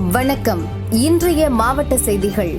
வணக்கம். இன்றைய மாவட்ட செய்திகள்.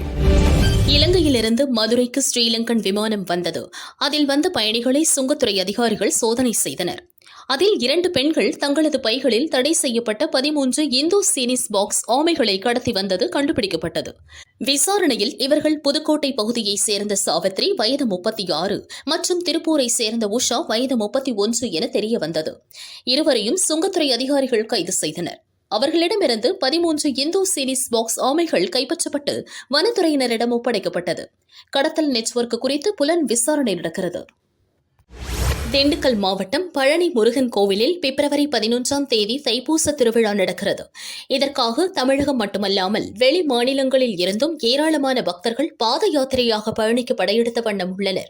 இலங்கையிலிருந்து மதுரைக்கு ஸ்ரீலங்கன் விமானம் வந்தது. அதில் வந்த பயணிகளை சுங்கத்துறை அதிகாரிகள் சோதனை செய்தனர். அதில் இரண்டு பெண்கள் தங்களது பைகளில் தடை செய்யப்பட்ட பதிமூன்று இந்தோ சீனிஸ் பாக்ஸ் ஆமைகளை கடத்தி வந்தது கண்டுபிடிக்கப்பட்டது. விசாரணையில் இவர்கள் புதுக்கோட்டை பகுதியைச் சேர்ந்த சாவித்ரி வயது முப்பத்தி ஆறு மற்றும் திருப்பூரை சேர்ந்த உஷா வயது முப்பத்தி ஒன்று என தெரிய வந்தது இருவரையும் சுங்கத்துறை அதிகாரிகள் கைது செய்தனர். அவர்களிடமிருந்து பதிமூன்று இந்தோ சீரிஸ் பாக்ஸ் ஆமைகள் கைப்பற்றப்பட்டு வனத்துறையினரிடம் ஒப்படைக்கப்பட்டது. கடத்தல் நெட்வொர்க் குறித்து புலன் விசாரணை நடக்கிறது. திண்டுக்கல் மாவட்டம் பழனி முருகன் கோவிலில் பிப்ரவரி பதினொன்றாம் தேதி தைப்பூச திருவிழா நடக்கிறது. இதற்காக தமிழகம் மட்டுமல்லாமல் வெளி மாநிலங்களில் இருந்தும் ஏராளமான பக்தர்கள் பாத யாத்திரையாக பழனிக்கு படையெடுத்த வண்ணம் உள்ளனர்.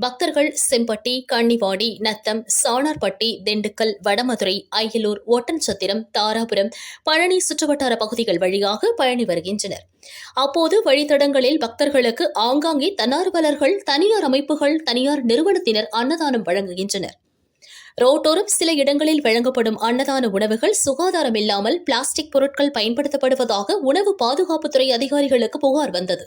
பக்தர்கள் செம்பட்டி கன்னிவாடி நத்தம் சாணார்பட்டி திண்டுக்கல் வடமதுரை அயலூர் ஒட்டன்சத்திரம் தாராபுரம் பழனி சுற்றுவட்டார பகுதிகள் வழியாக பழனி வருகின்றனர். அப்போது வழித்தடங்களில் பக்தர்களுக்கு ஆங்காங்கே தன்னார்வலர்கள் தனியார் அமைப்புகள் தனியார் நிறுவனத்தினர் அன்னதானம் வழங்குகின்றனர். ரோட்டோரம் சில இடங்களில் வழங்கப்படும் அன்னதான உணவுகள் சுகாதாரமில்லாமல் பிளாஸ்டிக் பொருட்கள் பயன்படுத்தப்படுவதாக உணவு பாதுகாப்புத்துறை அதிகாரிகளுக்கு புகார் வந்தது.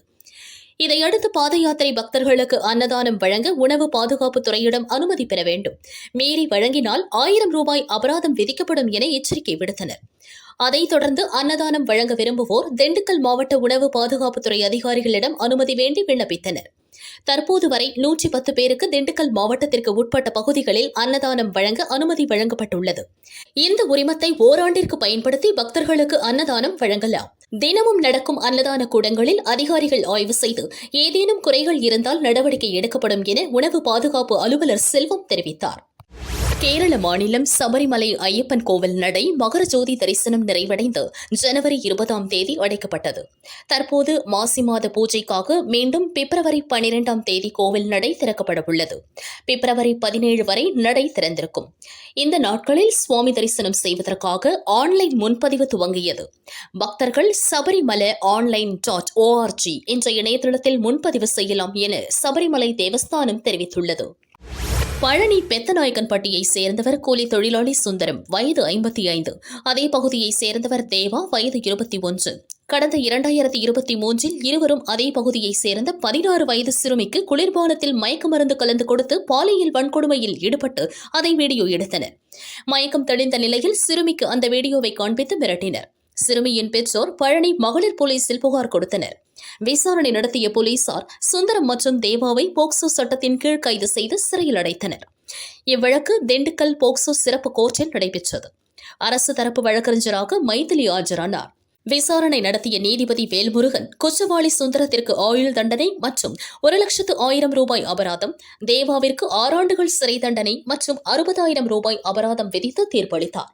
இதையடுத்து பாத யாத்திரை பக்தர்களுக்கு அன்னதானம் வழங்க உணவு பாதுகாப்பு துறையிடம் அனுமதி பெற வேண்டும். மீறி வழங்கினால் ஆயிரம் ரூபாய் அபராதம் விதிக்கப்படும் என எச்சரிக்கை விடுத்தனர். அதைத் தொடர்ந்து அன்னதானம் வழங்க விரும்புவோர் திண்டுக்கல் மாவட்ட உணவு பாதுகாப்புத்துறை அதிகாரிகளிடம் அனுமதி வேண்டி விண்ணப்பித்தனர். தற்போது வரை நூற்றி பத்து பேருக்கு திண்டுக்கல் மாவட்டத்திற்கு உட்பட்ட பகுதிகளில் அன்னதானம் வழங்க அனுமதி வழங்கப்பட்டுள்ளது. இந்த உரிமத்தை ஓராண்டிற்கு பயன்படுத்தி பக்தர்களுக்கு அன்னதானம் வழங்கலாம். தினமும் நடக்கும் அன்னதான கூடங்களில் அதிகாரிகள் ஆய்வு செய்து ஏதேனும் குறைகள் இருந்தால் நடவடிக்கை எடுக்கப்படும் என உணவு பாதுகாப்பு அலுவலர் செல்வம் தெரிவித்தார். கேரள மாநிலம் சபரிமலை ஐயப்பன் கோவில் நடை மகர ஜோதி தரிசனம் நிறைவடைந்து ஜனவரி இருபதாம் தேதி அடைக்கப்பட்டது. தற்போது மாசி மாத பூஜைக்காக மீண்டும் பிப்ரவரி பனிரெண்டாம் தேதி கோவில் நடை திறக்கப்பட உள்ளது பிப்ரவரி பதினேழு வரை நடை திறந்திருக்கும். இந்த நாட்களில் சுவாமி தரிசனம் செய்வதற்காக ஆன்லைன் முன்பதிவு துவங்கியது. பக்தர்கள் சபரிமலை ஆன்லைன் டாட் ஓஆர்ஜி என்ற இணையதளத்தில் முன்பதிவு செய்யலாம் என சபரிமலை தேவஸ்தானம் தெரிவித்துள்ளது. பழனி பெத்தநாயக்கன்பட்டியை சேர்ந்தவர் கூலி தொழிலாளி சுந்தரம் வயது ஐம்பத்தி ஐந்து. அதே பகுதியை சேர்ந்தவர் தேவா வயது இருபத்தி ஒன்று. கடந்த இரண்டாயிரத்தி இருபத்தி மூன்றில் இருவரும் அதே பகுதியை சேர்ந்த பதினாறு வயது சிறுமிக்கு குளிர்பானத்தில் மயக்க மருந்து கலந்து கொடுத்து பாலியல் வன்கொடுமையில் ஈடுபட்டு அதை வீடியோ எடுத்தனர். மயக்கம் தெளிந்த நிலையில் சிறுமிக்கு அந்த வீடியோவை காண்பித்து மிரட்டினர். சிறுமியின் பெற்றோர் பழனி மகளிர் போலீசில் புகார் கொடுத்தனர். விசாரணை நடத்திய போலீசார் சுந்தரம் மற்றும் தேவாவை போக்சோ சட்டத்தின் கீழ் கைது செய்து சிறையில் அடைத்தனர். இவ்வழக்கு திண்டுக்கல் போக்சோ சிறப்பு கோர்ட்டில் நடைபெற்றது. அரசு தரப்பு வழக்கறிஞராக மைதிலி ஆஜரானார். விசாரணை நடத்திய நீதிபதி வேல்முருகன் குற்றவாளி சுந்தரத்திற்கு ஆயுள் தண்டனை மற்றும் ஒரு லட்சத்து ஆயிரம் ரூபாய் அபராதம் தேவாவிற்கு ஆறாண்டுகள் சிறை தண்டனை மற்றும் அறுபதாயிரம் ரூபாய் அபராதம் விதித்து தீர்ப்பளித்தார்.